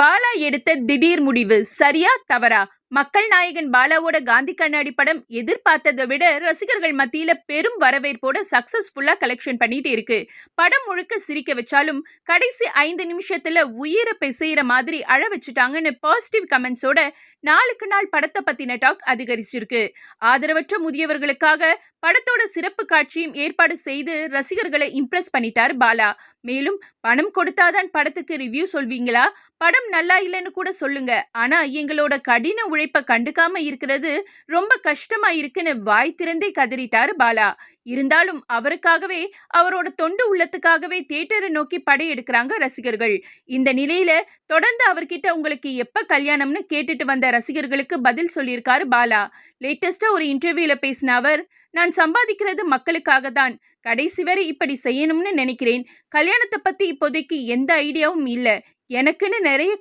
பாலா எடுத்த திடீர் முடிவு சரியா தவறா? மக்கள் நாயகன் பாலாவோட காந்தி கண்ணாடி படம் எதிர்பார்த்ததை விட ரசிகர்கள் மத்தியில பெரும் வரவேற்போட சக்சஸ்ஃபுல்லா கலெக்ஷன் பண்ணிட்டு இருக்கு. படம் முழுக்க சிரிக்க வச்சாலும் கடைசி ஐந்து நிமிஷத்துல உயிரை பிசையிற மாதிரி அழ வச்சுட்டாங்கன்னு பாசிட்டிவ் கமெண்ட்ஸோட நாளுக்கு நாள் படத்தை பத்தின டாக் அதிகரிச்சிருக்கு. ஆதரவற்ற முதியவர்களுக்காக படத்தோட சிறப்பு காட்சியும் ஏற்பாடு செய்து ரசிகர்களை இம்ப்ரெஸ் பண்ணிட்டார் பாலா. மேலும் பணம் கொடுத்தாதான் படத்துக்கு ரிவ்யூ சொல்வீங்களா? படம் நல்லா இல்லைன்னு கூட சொல்லுங்க. ஆனா எங்களோட கடின உழைப்பை கண்டுக்காம இருக்கிறது ரொம்ப கஷ்டமா இருக்குன்னு வாய் திறந்தே கதறிட்டாரு பாலா. இருந்தாலும் அவருக்காகவே அவரோட தொண்டு உள்ளத்துக்காகவே தியேட்டரை நோக்கி படையெடுக்கிறாங்க ரசிகர்கள். இந்த நிலையில தொடர்ந்து அவர்கிட்ட உங்களுக்கு எப்ப கல்யாணம்னு கேட்டுட்டு வந்த ரசிகர்களுக்கு பதில் சொல்லியிருக்காரு பாலா. லேட்டஸ்டா ஒரு இன்டர்வியூல பேசின அவர் நான் சம்பாதிக்கிறது மக்களுக்காக தான் கடைசி வரை இப்படி செய்யணும்னு நினைக்கிறேன். கல்யாணத்தை பத்தி இப்போதைக்கு எந்த ஐடியாவும் இல்லை. எனக்குன்னு நிறைய